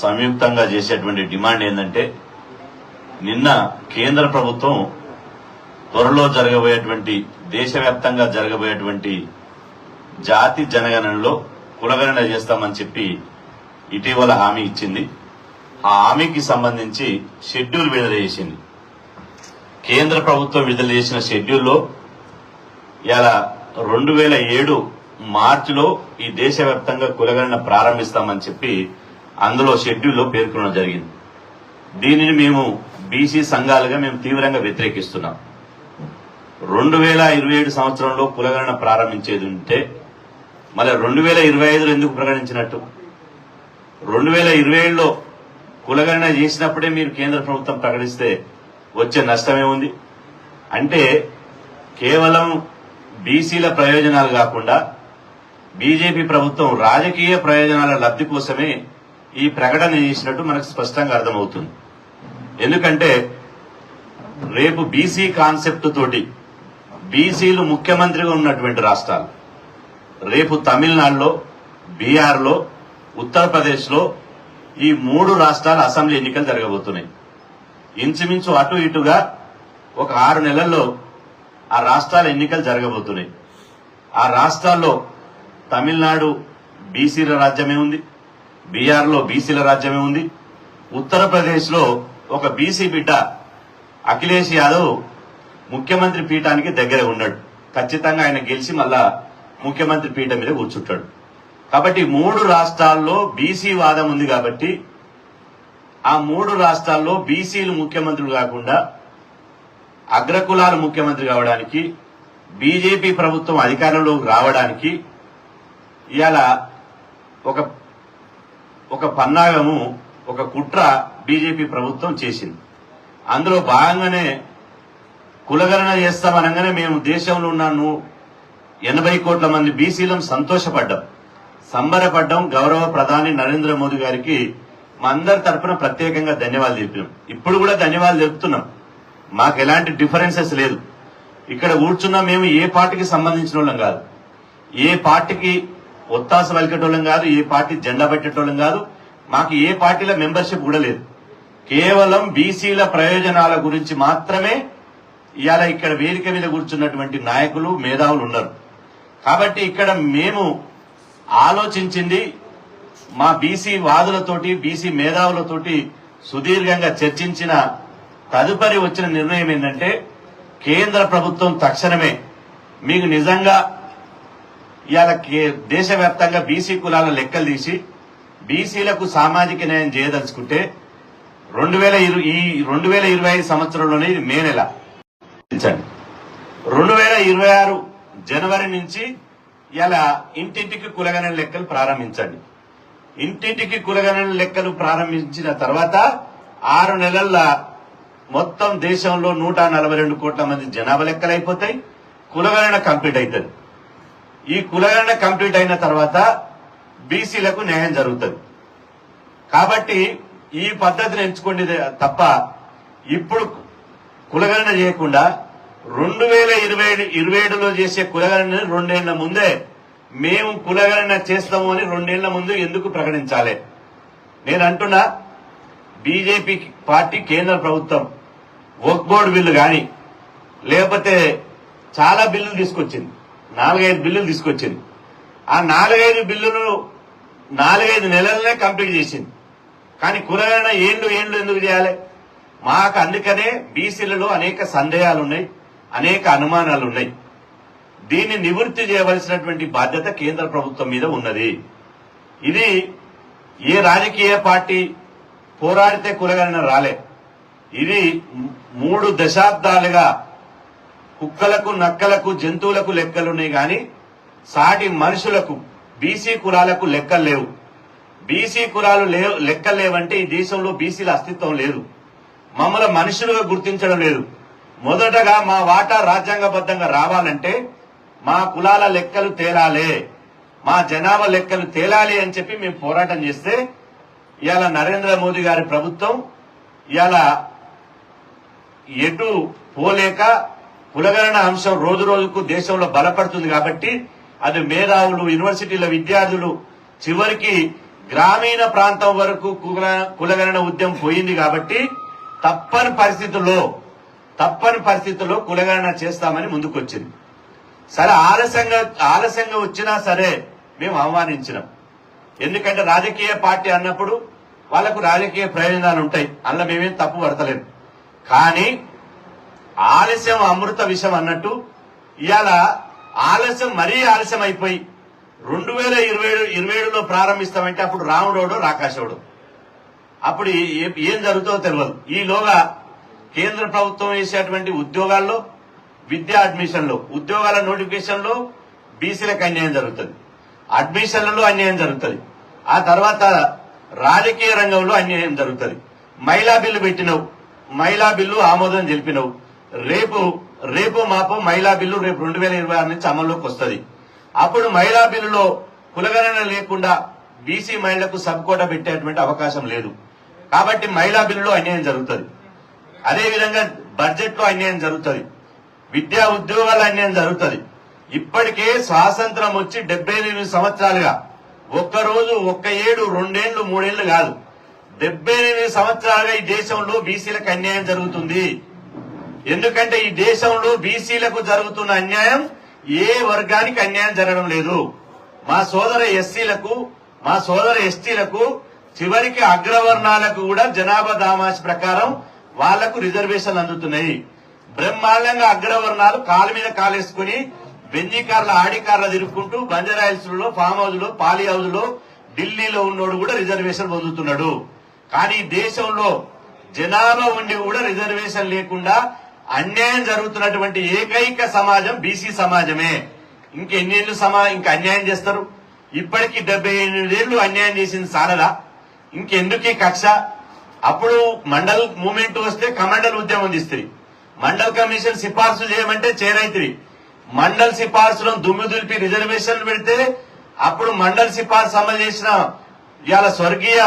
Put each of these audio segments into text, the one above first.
సంయుక్తంగా చేసేటువంటి డిమాండ్ ఏంటంటే నిన్న కేంద్ర ప్రభుత్వం త్వరలో జరగబోయేటువంటి దేశవ్యాప్తంగా జరగబోయేటువంటి జాతి జనగణనలో కులగణన చేస్తామని చెప్పి ఇటీవల హామీ ఇచ్చింది. ఆ హామీకి సంబంధించి షెడ్యూల్ విడుదల చేసింది. కేంద్ర ప్రభుత్వం విడుదల చేసిన షెడ్యూల్లో ఇలా రెండు వేల ఏడు మార్చిలో ఈ దేశవ్యాప్తంగా కులగణన ప్రారంభిస్తామని చెప్పి అందులో షెడ్యూల్లో పేర్కొనడం జరిగింది. దీనిని మేము బీసీ సంఘాలుగా మేము తీవ్రంగా వ్యతిరేకిస్తున్నాం. రెండు వేల ఇరవై ఏడు సంవత్సరంలో కులగణన ప్రారంభించేది ఉంటే మళ్ళీ రెండు వేల ఇరవై ఐదులో ఎందుకు ప్రకటించినట్టు? రెండు వేల ఇరవై ఏడులో కులగణన చేసినప్పుడే మీరు కేంద్ర ప్రభుత్వం ప్రకటిస్తే వచ్చే నష్టమే ఉంది అంటే కేవలం బీసీల ప్రయోజనాలు కాకుండా బీజేపీ ప్రభుత్వం రాజకీయ ప్రయోజనాల లబ్ధి కోసమే ఈ ప్రకటన చేసినట్టు మనకు స్పష్టంగా అర్థమవుతుంది. ఎందుకంటే రేపు బీసీ కాన్సెప్ట్ తోటి బీసీలు ముఖ్యమంత్రిగా ఉన్నటువంటి రాష్ట్రాలు. రేపు తమిళనాడులో బీహార్లో ఉత్తరప్రదేశ్లో ఈ మూడు రాష్ట్రాల అసెంబ్లీ ఎన్నికలు జరగబోతున్నాయి. ఇంచుమించు అటు ఇటుగా ఒక ఆరు నెలల్లో ఆ రాష్ట్రాల ఎన్నికలు జరగబోతున్నాయి. ఆ రాష్ట్రాల్లో తమిళనాడు బీసీల రాజ్యమే ఉంది. బీహార్లో బీసీల రాజ్యమే ఉంది. ఉత్తరప్రదేశ్లో ఒక బీసీ బిడ్డ అఖిలేష్ యాదవ్ ముఖ్యమంత్రి పీఠానికి దగ్గర ఉన్నాడు. ఖచ్చితంగా ఆయన గెలిచి మళ్ళా ముఖ్యమంత్రి పీఠం మీద కూర్చుంటాడు. కాబట్టి మూడు రాష్ట్రాల్లో బీసీ వాదం ఉంది కాబట్టి ఆ మూడు రాష్ట్రాల్లో బీసీలు ముఖ్యమంత్రులు కాకుండా అగ్రకులాలు ముఖ్యమంత్రి కావడానికి బీజేపీ ప్రభుత్వం అధికారంలోకి రావడానికి ఇవాళ ఒక ఒక పన్నాగము ఒక కుట్ర బీజేపీ ప్రభుత్వం చేసింది. అందులో భాగంగానే కులగణన చేస్తామనగానే మేము దేశంలో ఉన్నాను ఎనభై కోట్ల మంది బీసీలం సంతోషపడ్డాం. సంబరపడ్డం. గౌరవ ప్రధాని నరేంద్ర మోదీ గారికి మా అందరి తరపున ప్రత్యేకంగా ధన్యవాదాలు తెలిపినాం ఇప్పుడు కూడా ధన్యవాదాలు తెలుపుతున్నాం. మాకు ఎలాంటి డిఫరెన్సెస్ లేదు. ఇక్కడ కూర్చున్నా మేము ఏ పార్టీకి సంబంధించిన వాళ్ళం కాదు. ఏ పార్టీకి ఒత్తాస పలికేటోళ్ళం కాదు ఏ పార్టీ జెండా పెట్టేటోళ్ళం కాదు. మాకు ఏ పార్టీల మెంబర్షిప్ కూడా లేదు. కేవలం బీసీల ప్రయోజనాల గురించి మాత్రమే ఇవాళ ఇక్కడ వేదిక మీద కూర్చున్నటువంటి నాయకులు మేధావులు ఉన్నారు. కాబట్టి ఇక్కడ మేము ఆలోచించింది మా బీసీ వాదులతోటి బీసీ మేధావులతోటి సుదీర్ఘంగా చర్చించిన తదుపరి వచ్చిన నిర్ణయం ఏంటంటే కేంద్ర ప్రభుత్వం తక్షణమే మీకు నిజంగా ఇవాళ దేశవ్యాప్తంగా బీసీ కులాల లెక్కలు తీసి బీసీలకు సామాజిక న్యాయం చేయదలుచుకుంటే రెండు వేల ఈ రెండు వేల ఇరవై ఐదు సంవత్సరంలోనే ఇది మే నెల. రెండు వేల ఇరవై ఆరు జనవరి నుంచి ఇలా ఇంటింటికి కులగణన లెక్కలు ప్రారంభించండి. ఇంటింటికి కులగణన లెక్కలు ప్రారంభించిన తర్వాత ఆరు నెలల మొత్తం దేశంలో నూట నలభై రెండు కోట్ల మంది జనాభా లెక్కలు అయిపోతాయి కులగణన కంప్లీట్ అవుతుంది ఈ కులగణన కంప్లీట్ అయిన తర్వాత బీసీలకు న్యాయం జరుగుతుంది. కాబట్టి ఈ పద్ధతిని ఎంచుకోండి తప్ప ఇప్పుడు కులగణన చేయకుండా రెండు వేల ఇరవై ఇరవై ఏడులో చేసే కులగణన రెండేళ్ళ ముందే మేము కులగణన చేస్తాము అని రెండేళ్ళ ముందు ఎందుకు ప్రకటించాలి? నేను అంటున్నా బీజేపీ పార్టీ కేంద్ర ప్రభుత్వం వర్క్ బోర్డు బిల్లు కానీ లేకపోతే చాలా బిల్లులు తీసుకొచ్చింది. నాలుగైదు బిల్లులు తీసుకొచ్చింది. ఆ నాలుగైదు బిల్లులు నాలుగైదు నెలలనే కంప్లీట్ చేసింది. కానీ కులగణన ఏండ్లు ఏండ్లు ఎందుకు చేయాలి? మాకు అందుకనే బీసీలలో అనేక సందేహాలు ఉన్నాయి అనేక అనుమానాలు ఉన్నాయి దీన్ని నివృత్తి చేయవలసినటువంటి బాధ్యత కేంద్ర ప్రభుత్వం మీద ఉన్నది. ఇది ఏ రాజకీయ పార్టీ పోరాడితే కులగణన రాలే. ఇది మూడు దశాబ్దాలుగా కుక్కలకు నక్కలకు జంతువులకు లెక్కలున్నాయి గాని సాటి మనుషులకు బీసీ కులాలకు లెక్కలు లేవు. బీసీ కులాలు లేవు లెక్కలు లేవంటే ఈ దేశంలో బీసీల అస్తిత్వం లేదు. మమ్మల్ని మనుషులుగా గుర్తించడం లేదు. మొదటగా మా వాటా రాజ్యాంగబద్ధంగా రావాలంటే మా కులాల లెక్కలు తేలాలే మా జనాభా లెక్కలు తేలాలి అని చెప్పి మేము పోరాటం చేస్తే ఇవాళ నరేంద్ర మోదీ గారి ప్రభుత్వం ఇవాళ ఎటు పోలేక కులగణన అంశం రోజు రోజుకు దేశంలో బలపడుతుంది కాబట్టి అది మేధావులు యూనివర్సిటీల విద్యార్థులు చివరికి గ్రామీణ ప్రాంతం వరకు కుల- కులగణన ఉద్యమం పోయింది కాబట్టి తప్పని పరిస్థితుల్లో తప్పని పరిస్థితుల్లో కులగణన చేస్తామని ముందుకొచ్చింది. సరే ఆలస్యంగా ఆలస్యంగా వచ్చినా సరే మేము ఆహ్వానించినాం. ఎందుకంటే రాజకీయ పార్టీ అన్నప్పుడు వాళ్ళకు రాజకీయ ప్రయోజనాలు ఉంటాయి. అందులో మేమేం తప్పు పడతలేము కానీ ఆలస్యం అమృత విషయం అన్నట్టు. ఇవాళ ఆలస్యం మరీ ఆలస్యం అయిపోయి రెండు వేల ఇరవై ఇరవై ఏడులో ప్రారంభిస్తామంటే అప్పుడు రాముడోడు రాకాశోడు అప్పుడు ఏ- ఏం జరుగుతుందో తెలియదు ఈలోగా కేంద్ర ప్రభుత్వం వేసేటువంటి ఉద్యోగాల్లో విద్యా అడ్మిషన్లో ఉద్యోగాల నోటిఫికేషన్లో బీసీలకు అన్యాయం జరుగుతుంది. అడ్మిషన్లలో అన్యాయం జరుగుతుంది. ఆ తర్వాత రాజకీయ రంగంలో అన్యాయం జరుగుతుంది. మహిళా బిల్లు పెట్టినవు. మహిళా బిల్లు ఆమోదం తెలిపినవు. రేపు రేపు మాపు మహిళా బిల్లు రేపు రెండు వేల ఇరవై ఆరు నుంచి అమల్లోకి వస్తుంది. అప్పుడు మహిళా బిల్లులో కులగణన లేకుండా బీసీ మహిళలకు సబ్ కోటా పెట్టేటువంటి అవకాశం లేదు. కాబట్టి మహిళా బిల్లులో అన్యాయం జరుగుతుంది. అదేవిధంగా బడ్జెట్లో అన్యాయం జరుగుతుంది. విద్యా ఉద్యోగాల అన్యాయం జరుగుతుంది. ఇప్పటికే స్వాతంత్రం వచ్చి డెబ్బై ఎనిమిది సంవత్సరాలుగా ఒక్క రోజు ఒక్క ఏడు రెండేళ్ళు మూడేళ్ళు కాదు. డెబ్బై ఎనిమిది సంవత్సరాలుగా ఈ దేశంలో బీసీలకు అన్యాయం జరుగుతుంది. ఎందుకంటే ఈ దేశంలో బీసీలకు జరుగుతున్న అన్యాయం ఏ వర్గానికి అన్యాయం జరగడం లేదు. మా సోదర ఎస్సీలకు మా సోదర ఎస్టీలకు చివరికి అగ్రవర్ణాలకు కూడా జనాభా దామాష ప్రకారం వాళ్ళకు రిజర్వేషన్లు అందుతున్నాయి. బ్రహ్మాండంగా అగ్రవర్ణాలు కాలు మీద కాలేసుకుని బెంజీ కార్ల ఆడి కార్ల తిరుక్కుంటూ బంజరాయిల్స్లో ఫామ్ హౌస్లో పాలీ హౌస్లో ఢిల్లీలో ఉన్నోడు కూడా రిజర్వేషన్ పొందుతున్నాడు. కానీ దేశంలో జనాభా ఉండి కూడా రిజర్వేషన్ లేకుండా అన్యాయం జరుగుతున్నటువంటి ఏకైక సమాజం బీసీ సమాజమే. ఇంకెన్నేళ్ళు సమా ఇంకా అన్యాయం చేస్తారు? ఇప్పటికి డెబ్బై ఎనిమిదేళ్ళు అన్యాయం చేసింది సారదా? ఇంకెందుకు ఈ కక్ష? అప్పుడు మండల్ మూమెంట్ వస్తే కమండల్ ఉద్యమం తీస్తుంది. మండల్ కమిషన్ సిఫార్సులు చేయమంటే చేరైతుంది. మండల్ సిఫార్సులను దుమ్ము దులిపి రిజర్వేషన్లు పెడితే అప్పుడు మండల్ సిఫార్సు అమలు చేసిన ఇవాళ స్వర్గీయ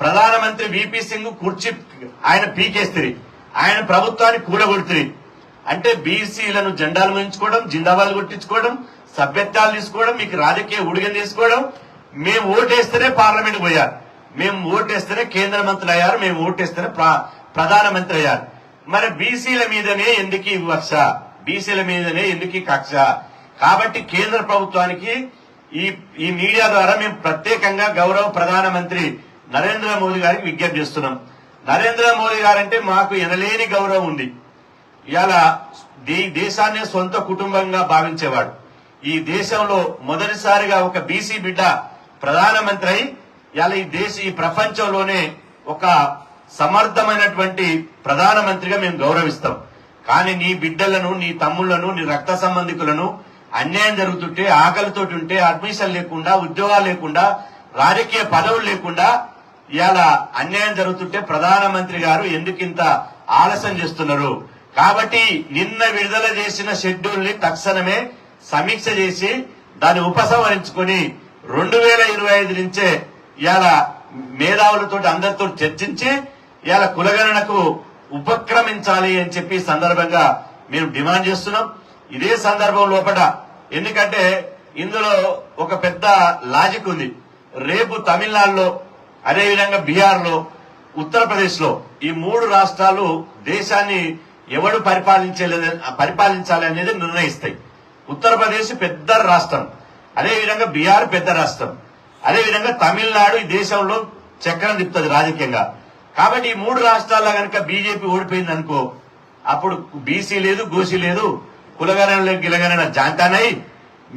ప్రధానమంత్రి విపి సింగ్ కుర్చీ ఆయన పీకేస్తుంది. ఆయన ప్రభుత్వాన్ని కూడగొడుతుంది అంటే బీసీలను జెండాలు ముంచుకోవడం జిందాబాలు కొట్టించుకోవడం సభ్యత్వాలు తీసుకోవడం మీకు రాజకీయ ఉడిగం తీసుకోవడం మేము ఓటేస్తేనే పార్లమెంట్ పోయారు మేము ఓటేస్తేనే కేంద్ర మంత్రులు అయ్యారు మేము ఓటేస్తేనే ప్ర- ప్రధానమంత్రి అయ్యారు. మరి బీసీల మీదనే ఎందుకు ఈ బీసీల మీదనే ఎందుకు కక్ష? కాబట్టి కేంద్ర ప్రభుత్వానికి ఈ ఈ మీడియా ద్వారా మేము ప్రత్యేకంగా గౌరవ ప్రధానమంత్రి నరేంద్ర మోదీ గారికి విజ్ఞప్తి చేస్తున్నాం. నరేంద్ర మోదీ గారంటే మాకు ఎనలేని గౌరవం ఉంది. ఇలా దేశాన్ని సొంత కుటుంబంగా భావించేవాడు. ఈ దేశంలో మొదటిసారిగా ఒక బీసీ బిడ్డ ప్రధానమంత్రి అయి ఇలా ఈ దేశ ఈ ప్రపంచంలోనే ఒక సమర్థమైనటువంటి ప్రధానమంత్రిగా మేము గౌరవిస్తాం. కానీ నీ బిడ్డలను నీ తమ్ముళ్ళను నీ రక్త సంబంధికులను అన్యాయం జరుగుతుంటే ఆకలితోటి ఉంటే అడ్మిషన్ లేకుండా ఉద్యోగాలు లేకుండా రాజకీయ పదవులు లేకుండా ఇవాళ అన్యాయం జరుగుతుంటే ప్రధానమంత్రి గారు ఎందుకింత ఆలస్యం చేస్తున్నారు? కాబట్టి నిన్న విడుదల చేసిన షెడ్యూల్ని తక్షణమే సమీక్ష చేసి దాన్ని ఉపసంహరించుకొని రెండు వేల ఇరవై ఐదు నుంచే ఇవాళ మేధావులతో అందరితో చర్చించి ఇవాళ కులగణనకు ఉపక్రమించాలి అని చెప్పి సందర్భంగా మేము డిమాండ్ చేస్తున్నాం. ఇదే సందర్భం లోపల ఎందుకంటే ఇందులో ఒక పెద్ద లాజిక్ ఉంది. రేపు తమిళనాడులో అదేవిధంగా బీహార్లో ఉత్తరప్రదేశ్లో ఈ మూడు రాష్ట్రాలు దేశాన్ని ఎవడు పరిపాలించలేదు పరిపాలించాలి అనేది నిర్ణయిస్తాయి. ఉత్తరప్రదేశ్ పెద్ద రాష్ట్రం అదేవిధంగా బీహార్ పెద్ద రాష్ట్రం అదేవిధంగా తమిళనాడు ఈ దేశంలో చక్రం తిప్పుతుంది రాజకీయంగా. కాబట్టి ఈ మూడు రాష్ట్రాల్లో కనుక బీజేపీ ఓడిపోయింది అనుకో అప్పుడు బీసీ లేదు గోసీ లేదు కులగణన లేదు గిలగణన జాంతానై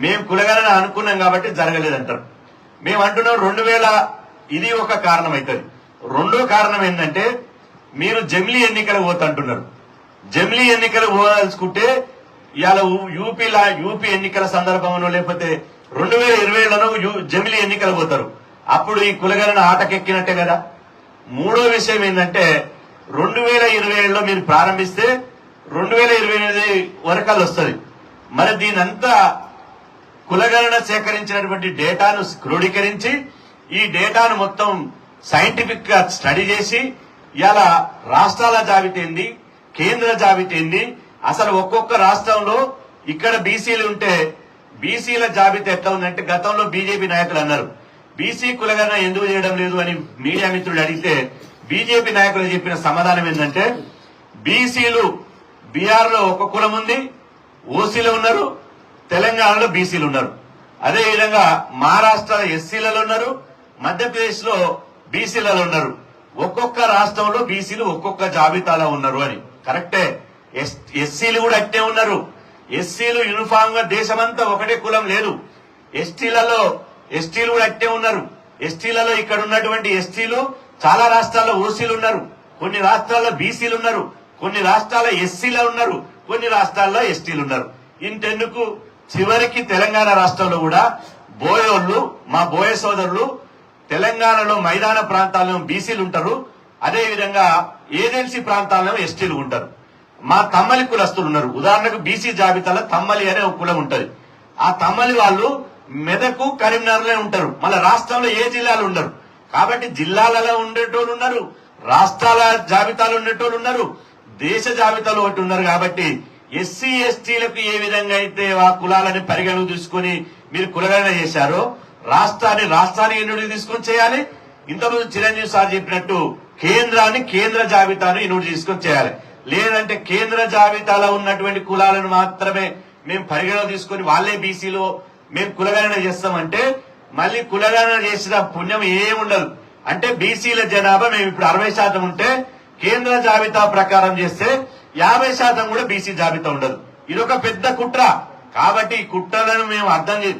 మేము కులగణన అనుకున్నాం కాబట్టి జరగలేదంటారు. మేము అంటున్నాం రెండు వేల ఇది ఒక కారణం అవుతుంది రెండో కారణం ఏంటంటే మీరు జమిలీ ఎన్నికలు పోతంటున్నారు. జమిలీ ఎన్నికలు పోదలుచుకుంటే ఇవాళ యూపీ యూపీ ఎన్నికల సందర్భంలో లేకపోతే రెండు వేల ఇరవై ఏళ్ళలో జమిలీ ఎన్నికలు పోతారు. అప్పుడు ఈ కులగణన ఆటకెక్కినట్టే కదా. మూడో విషయం ఏంటంటే రెండు వేల ఇరవై ఏడులో మీరు ప్రారంభిస్తే రెండు వేల ఇరవై ఎనిమిది వరకల్ వస్తుంది. మరి దీనంతా కులగణన సేకరించినటువంటి డేటాను క్రోడీకరించి ఈ డేటాను మొత్తం సైంటిఫిక్గా స్టడీ చేసి ఇలా రాష్ట్రాల జాబితా ఏంది కేంద్ర జాబితా ఏంది అసలు ఒక్కొక్క రాష్ట్రంలో ఇక్కడ బీసీలు ఉంటే బీసీల జాబితా ఎట్లా ఉందంటే గతంలో బీజేపీ నాయకులు అన్నారు. బీసీ కులగన ఎందుకు చేయడం లేదు అని మీడియా మిత్రులు అడిగితే బీజేపీ నాయకులు చెప్పిన సమాధానం ఏంటంటే బీసీలు బీఆర్లో ఒక కులం ఉంది ఓసీలో ఉన్నారు తెలంగాణలో బీసీలు ఉన్నారు. అదేవిధంగా మహారాష్ట్ర ఎస్సీలలో ఉన్నారు మధ్యప్రదేశ్లో బీసీలలో ఉన్నారు. ఒక్కొక్క రాష్ట్రంలో బీసీలు ఒక్కొక్క జాబితాలో ఉన్నారు అని. కరెక్టే. ఎస్- ఎస్సీలు కూడా అట్టే ఉన్నారు. ఎస్సీలు యూనిఫామ్గా దేశమంతా ఒకటే కులం లేదు. ఎస్టీలలో ఎస్టీలు కూడా అట్టే ఉన్నారు. ఎస్టీలలో ఇక్కడ ఉన్నటువంటి ఎస్టీలు చాలా రాష్ట్రాల్లో ఓసీలు ఉన్నారు. కొన్ని రాష్ట్రాల్లో బీసీలు ఉన్నారు. కొన్ని రాష్ట్రాల్లో ఎస్సీలు ఉన్నారు. కొన్ని రాష్ట్రాల్లో ఎస్టీలు ఉన్నారు. ఇంతెందుకు? చివరికి తెలంగాణ రాష్ట్రంలో కూడా బోయోళ్ళు మా బోయ సోదరులు తెలంగాణలో మైదాన ప్రాంతాల్లో బీసీలు ఉంటారు. అదేవిధంగా ఏజెన్సీ ప్రాంతాల్లో ఎస్టీలు ఉంటారు. మా తమ్మలి కులస్తులు ఉన్నారు. ఉదాహరణకు బీసీ జాబితాలో తమ్మలి అనే ఒక కులం ఉంటుంది. ఆ తమ్మలి వాళ్ళు మెదకు కరీంనగర్లో ఉంటారు. మళ్ళీ రాష్ట్రంలో ఏ జిల్లాలు ఉండరు. కాబట్టి జిల్లాలలో ఉండేటోళ్ళు ఉన్నారు. రాష్ట్రాల జాబితాలు ఉండేటోళ్ళు ఉన్నారు. దేశ జాబితాలో ఒకటి ఉన్నారు కాబట్టి ఎస్సీ ఎస్టీలకు ఏ విధంగా అయితే ఆ కులాలని పరిగణకు తీసుకుని మీరు కులగణన చేశారో రాష్ట్రాన్ని రాష్ట్రాన్ని ఎన్నుడికి తీసుకొని చేయాలి. ఇంతకుముందు చిరంజీవి సార్ చెప్పినట్టు కేంద్రాన్ని కేంద్ర జాబితాను ఎన్నుడి తీసుకొని చేయాలి. లేదంటే కేంద్ర జాబితాలో ఉన్నటువంటి కులాలను మాత్రమే మేము పరిగణన తీసుకొని వాళ్ళే బీసీలో మేము కులగణన చేస్తామంటే మళ్ళీ కులగణన చేసిన పుణ్యం ఏముండదు. అంటే బీసీల జనాభా మేము ఇప్పుడు అరవై శాతం ఉంటే కేంద్ర జాబితా ప్రకారం చేస్తే యాభై శాతం కూడా బీసీ జాబితా ఉండదు. ఇది ఒక పెద్ద కుట్ర. కాబట్టి ఈ కుట్రలను మేము అర్థం చేసి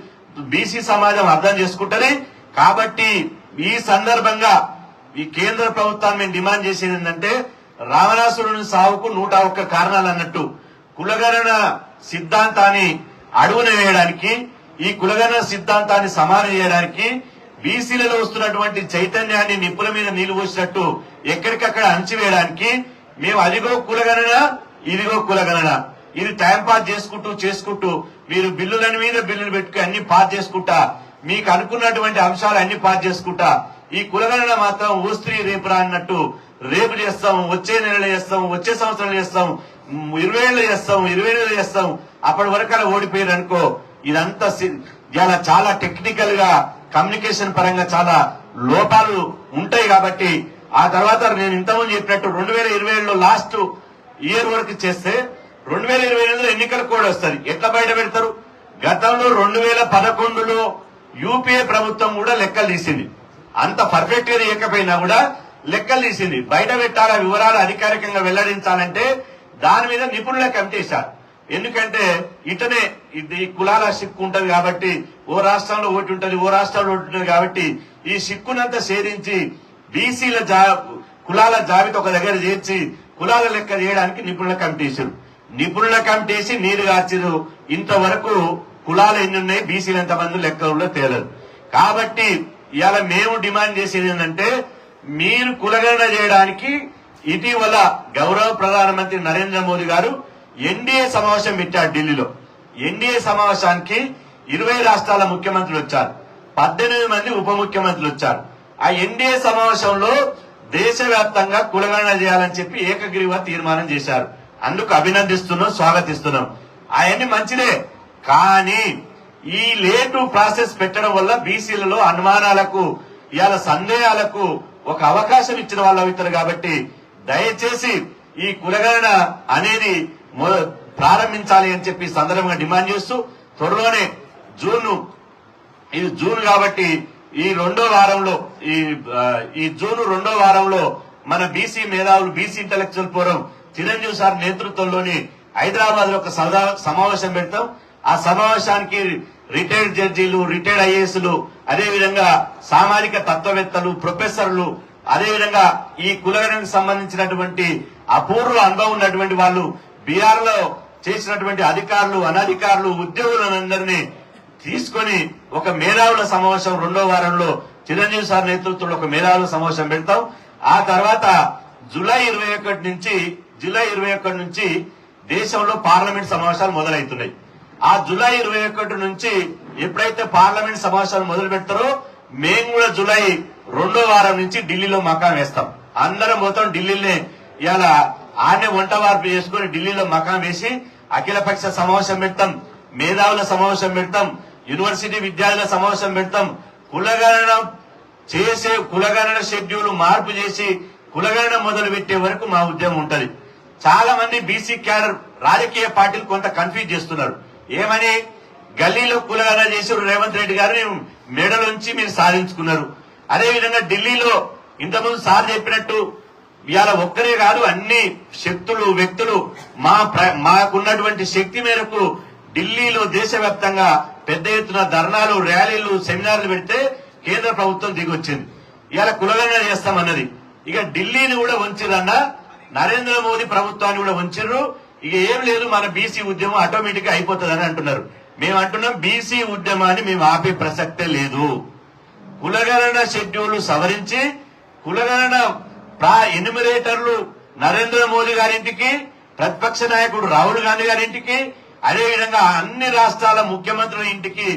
బీసీ సమాజం అర్థం చేసుకుంటేనే కాబట్టి ఈ సందర్భంగా ఈ కేంద్ర ప్రభుత్వాన్ని మేము డిమాండ్ చేసేది ఏంటంటే రావణాసురుని సావుకు నూట ఒక్క కారణాలు అన్నట్టు కులగణన సిద్ధాంతాన్ని అడుగున వేయడానికి ఈ కులగణన సిద్ధాంతాన్ని సమానం చేయడానికి బీసీలలో వస్తున్నటువంటి చైతన్యాన్ని నిప్పుల మీద నీళ్ళు పోసినట్టు ఎక్కడికక్కడ అణచివేయడానికి మేము అదిగో కులగణన ఇదిగో కులగణన. ఇది టైంపాస్ చేసుకుంటూ చేసుకుంటూ మీరు బిల్లులని మీద బిల్లులు పెట్టుకుని అన్ని పాస్ చేసుకుంటా మీకు అనుకున్నటువంటి అంశాలు అన్ని పాస్ చేసుకుంటా ఈ కులగణన మాత్రం ఊస్త్రీ రేపు రా అన్నట్టు రేపు చేస్తాం వచ్చే నెలలో చేస్తాం వచ్చే సంవత్సరం చేస్తాం ఇరవై ఏళ్ళు చేస్తాం ఇరవై ఏళ్ళు చేస్తాం అప్పటి వరకు అలా ఓడిపోయారు అనుకో ఇదంతా సి- ఇలా చాలా టెక్నికల్గా కమ్యూనికేషన్ పరంగా చాలా లోపాలు ఉంటాయి కాబట్టి ఆ తర్వాత నేను ఇంతకుముందు చెప్పినట్టు రెండు వేల ఇరవై ఏడులో లాస్ట్ ఇయర్ వరకు చేస్తే రెండు వేల ఇరవై ఎనిమిదిలో ఎన్నికలు కూడా వస్తుంది. ఎట్లా బయట పెడతారు? గతంలో రెండు వేల పదకొండులో యూపీఏ ప్రభుత్వం కూడా లెక్కలు తీసింది. అంత పర్ఫెక్ట్గా ఇవ్వకపోయినా కూడా లెక్కలు తీసింది. బయట పెట్టాల వివరాలు అధికారికంగా వెల్లడించాలంటే దాని మీద నిపుణుల కమిటీ ఇచ్చారు ఎందుకంటే ఇటనే ఇది కులాల సిక్కు ఉంటది కాబట్టి ఓ రాష్ట్రంలో ఓటు ఉంటది ఓ రాష్ట్రంలో ఓటు ఉంటది కాబట్టి ఈ సిక్కునంతా సేధించి బీసీల జా కులాల జాబితా ఒక దగ్గర చేర్చి కులాల లెక్క చేయడానికి నిపుణుల కమిటీ ఇచ్చారు నిపుణుల కమిటీ నీరు గార్చిరు ఇంతవరకు కులాలు ఎన్ని ఉన్నాయి? బీసీలు ఎంతమంది? లెక్కల్లో తేలదు. కాబట్టి ఇవాళ మేము డిమాండ్ చేసేది ఏంటంటే మీరు కులగణన చేయడానికి ఇటీవల గౌరవ ప్రధానమంత్రి నరేంద్ర మోదీ గారు ఎన్డీఏ సమావేశం పెట్టారు ఢిల్లీలో. ఎన్డీఏ సమావేశానికి ఇరవై రాష్ట్రాల ముఖ్యమంత్రులు వచ్చారు. పద్దెనిమిది మంది ఉప ముఖ్యమంత్రులు వచ్చారు. ఆ ఎన్డీఏ సమావేశంలో దేశవ్యాప్తంగా కులగణన చేయాలని చెప్పి ఏకగ్రీవ తీర్మానం చేశారు. అందుకు అభినందిస్తున్నాం స్వాగతిస్తున్నాం అవన్నీ మంచిదే. కానీ ఈ లేటు ప్రాసెస్ పెట్టడం వల్ల బీసీలలో అనుమానాలకు ఇవాళ సందేహాలకు ఒక అవకాశం ఇచ్చిన వాళ్ళు అవుతారు కాబట్టి దయచేసి ఈ కులగణన అనేది మొ- ప్రారంభించాలి అని చెప్పి సందర్భంగా డిమాండ్ చేస్తూ త్వరలోనే జూన్ ఇది జూన్ కాబట్టి ఈ రెండో వారంలో ఈ ఈ జూన్ రెండో వారంలో మన బీసీ మేధావులు BC intellectual forum Chiranjeevi sir నేతృత్వంలోని హైదరాబాద్లో ఒక సదా- సమావేశం పెడతాం. ఆ సమావేశానికి రిటైర్డ్ జడ్జీలు రిటైర్డ్ ఐఏఎస్లు అదేవిధంగా సామాజిక తత్వవేత్తలు ప్రొఫెసర్లు అదేవిధంగా ఈ కులగణకు సంబంధించినటువంటి అపూర్వ అనుభవం ఉన్నటువంటి వాళ్ళు బీఆర్లో చేసినటువంటి అధికారులు అనధికారులు ఉద్యోగులందరినీ తీసుకొని ఒక మేధావుల సమావేశం రెండో వారంలో చిరంజీవి సార్ నేతృత్వంలో ఒక మేధావుల సమావేశం పెడతాం. ఆ తర్వాత జూలై ఇరవై ఒకటి నుంచి జూలై ఇరవై ఒకటి నుంచి దేశంలో పార్లమెంట్ సమావేశాలు మొదలవుతున్నాయి. ఆ జూలై ఇరవై ఒకటి నుంచి ఎప్పుడైతే పార్లమెంట్ సమావేశాలు మొదలు పెడతారో మేము కూడా జూలై రెండో వారం నుంచి ఢిల్లీలో మకాం వేస్తాం. అందరం మొత్తం ఢిల్లీనే ఇవాళ ఆనే వంట వార్పు చేసుకుని ఢిల్లీలో మకాం వేసి అఖిలపక్ష సమావేశం పెడతాం మేధావుల సమావేశం పెడతాం యూనివర్సిటీ విద్యార్థుల సమావేశం పెడతాం. కులగణన చేసే కులగణన షెడ్యూల్ మార్పు చేసి కులగణన మొదలు పెట్టే వరకు మా ఉద్యమం ఉంటది. చాలా మంది బీసీ క్యాడర్ రాజకీయ పార్టీలు కొంత కన్ఫ్యూజ్ చేస్తున్నారు. ఏమని? గల్లీలో కులగణన చేసి రేవంత్ రెడ్డి గారు మెడలోంచి మీరు సాధించుకున్నారు. అదే విధంగా ఢిల్లీలో ఇంతకుముందు సార్ చెప్పినట్టు ఇవాళ ఒక్కరే కాదు అన్ని శక్తులు వ్యక్తులు మా ప్ర- మాకున్నటువంటి శక్తి మేరకు ఢిల్లీలో దేశవ్యాప్తంగా పెద్ద ఎత్తున ధర్నాలు ర్యాలీలు సెమినార్లు పెడితే కేంద్ర ప్రభుత్వం దిగొచ్చింది. ఇవాళ కులగణన చేస్తామన్నది. ఇక ఢిల్లీని కూడా వంచిరన్న నరేంద్ర మోదీ ప్రభుత్వాన్ని కూడా వంచిర్రు ఇక ఏం లేదు మన బీసీ ఉద్యమం ఆటోమేటిక్గా అయిపోతుందని అంటున్నారు. మేము అంటున్నాం బీసీ ఉద్యమాన్ని మేము ఆపే ప్రసక్తే లేదు. కులగణన షెడ్యూల్ సవరించి కులగణన ప్రా ఎన్యుమరేటర్లు నరేంద్ర మోదీ గారింటికి ప్రతిపక్ష నాయకుడు రాహుల్ గాంధీ గారింటికి అదేవిధంగా అన్ని రాష్ట్రాల ముఖ్యమంత్రుల ఇంటికి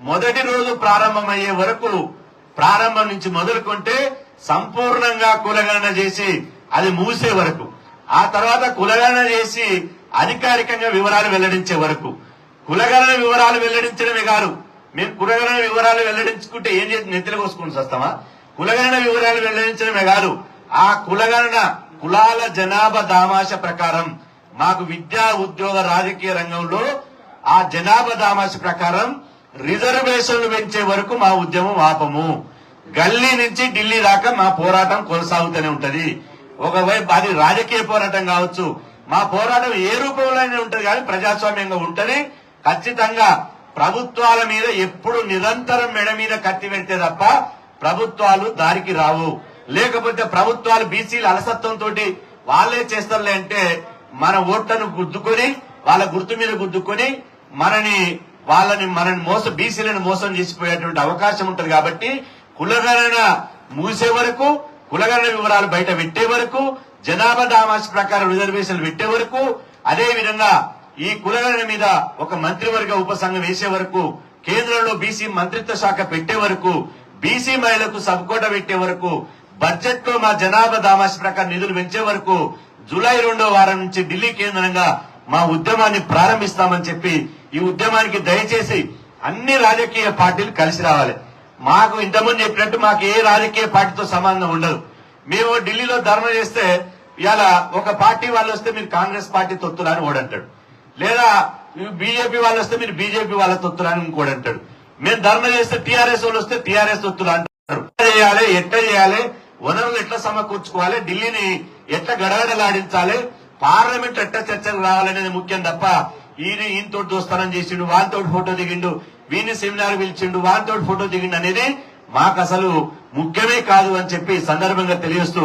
మొదటి రోజు ప్రారంభమయ్యే వరకు ప్రారంభం నుంచి మొదలుకుంటే సంపూర్ణంగా కులగణన చేసి అది మూసే వరకు. ఆ తర్వాత కులగణన చేసి అధికారికంగా వివరాలు వెల్లడించే వరకు. కులగణన వివరాలు వెల్లడించడమే కాదు మేము కులగణన వివరాలు వెల్లడించుకుంటే ఏం చేసి నెత్తిన కోసుకుని వస్తామా కులగణన వివరాలు వెల్లడించడమే కాదు ఆ కులగణన కులాల జనాభా దామాష ప్రకారం మాకు విద్యా ఉద్యోగ రాజకీయ రంగంలో ఆ జనాభా దామాష ప్రకారం రిజర్వేషన్లు పెంచే వరకు మా ఉద్యమం ఆపము. గల్లీ నుంచి ఢిల్లీ దాకా మా పోరాటం కొనసాగుతూనే ఉంటది. ఒకవైపు అది రాజకీయ పోరాటం కావచ్చు మా పోరాటం ఏ రూపంలోనే ఉంటుంది కానీ ప్రజాస్వామ్యంగా ఉంటుంది ఖచ్చితంగా ప్రభుత్వాల మీద ఎప్పుడు నిరంతరం మెడ మీద కత్తి పెడితే తప్ప ప్రభుత్వాలు దారికి రావు. లేకపోతే ప్రభుత్వాలు బీసీల అలసత్వంతో వాళ్ళే చేస్తారులే అంటే మన ఓట్లను గుద్దుకొని వాళ్ళ గుర్తు మీద గుద్దుకొని మనని వాళ్ళని మనని మోసం బీసీలను మోసం చేసిపోయేటువంటి అవకాశం ఉంటుంది కాబట్టి కులగణన మూసే వరకు కులగణన వివరాలు బయట పెట్టే వరకు జనాభా దామాష ప్రకారం రిజర్వేషన్లు పెట్టే వరకు అదే విధంగా ఈ కులగణన మీద ఒక మంత్రివర్గ ఉపసంఘం వేసే వరకు కేంద్రంలో బీసీ మంత్రిత్వ శాఖ పెట్టే వరకు బీసీ మహిళలకు సబ్కోట పెట్టే వరకు బడ్జెట్లో మా జనాభా దామాష ప్రకారం నిధులు పెంచే వరకు జూలై రెండో వారం నుంచి ఢిల్లీ కేంద్రంగా మా ఉద్యమాన్ని ప్రారంభిస్తామని చెప్పి ఈ ఉద్యమానికి దయచేసి అన్ని రాజకీయ పార్టీలు కలిసి రావాలి. మాకు ఇంతకుముందు చెప్పినట్టు మాకు ఏ రాజకీయ పార్టీతో సంబంధం ఉండదు. మేము ఢిల్లీలో ధర్నా చేస్తే ఇవాళ ఒక పార్టీ వాళ్ళు వస్తే మీరు కాంగ్రెస్ పార్టీ తొత్తురా ఓడంటాడు. లేదా బీజేపీ వాళ్ళు వస్తే మీరు బీజేపీ వాళ్ళ తొత్తురా అని మేము ధర్నా చేస్తే టీఆర్ఎస్ వాళ్ళు వస్తే టీఆర్ఎస్ తొత్తులు అంటారు చేయాలి ఎట్లా చేయాలి వనరులు ఎట్లా సమకూర్చుకోవాలి ఢిల్లీని ఎట్లా గడగడలాడించాలి పార్లమెంట్ ఎట్లా చర్చలు రావాలనేది ముఖ్యం తప్ప ఈయన ఈయనతో దోస్తానం చేసిండు వానితో ఫోటో దిగిండు వీని సెమినార్ పిలిచిండు వారితో ఫోటో దిగిండు అనేది మాకు అసలు ముఖ్యమే కాదు అని చెప్పి సందర్భంగా తెలియజేస్తూ